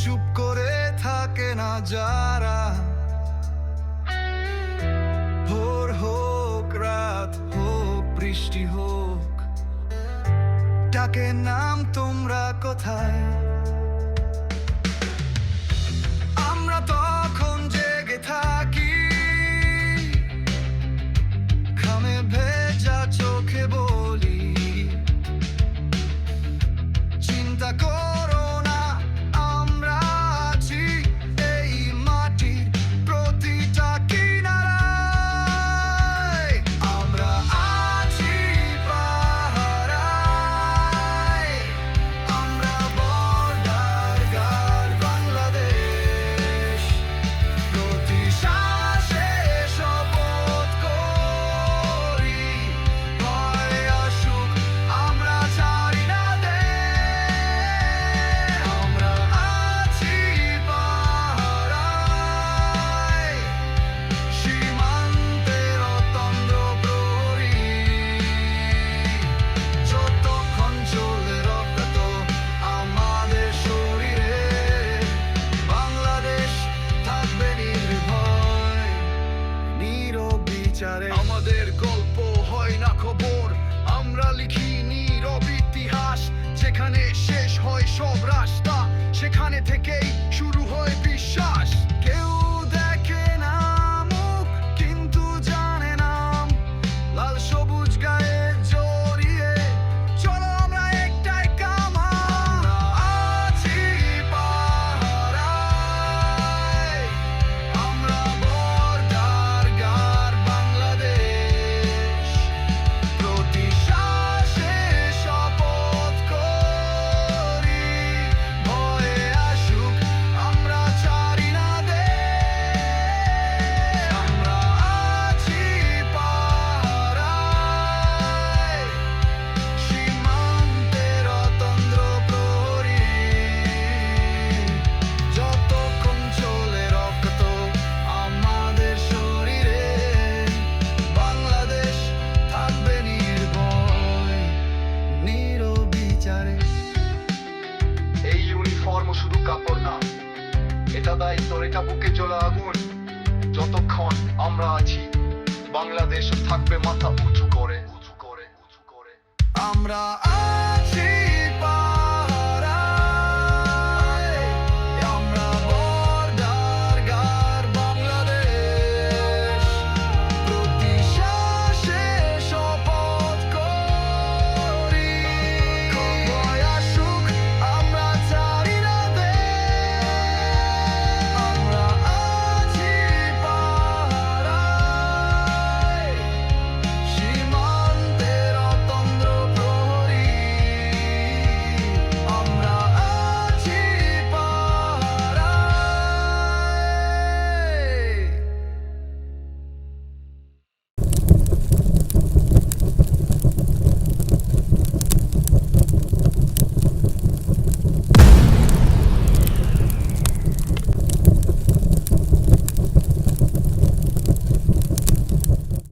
চুপ করে থাকে না যারা। ভোর হোক, রাত হোক, বৃষ্টি হোক, ডাকে নাম তোমরা কোথায়? ticket. পারে এই ইউনিফর্ম শুধু কাপড় না, এটা দায়িত্ব এটা বুকে চলা আগুন। যতক্ষণ আমরা আছি, বাংলাদেশ থাকবে মাথা উঁচু করে উঁচু করে উঁচু করে। আমরা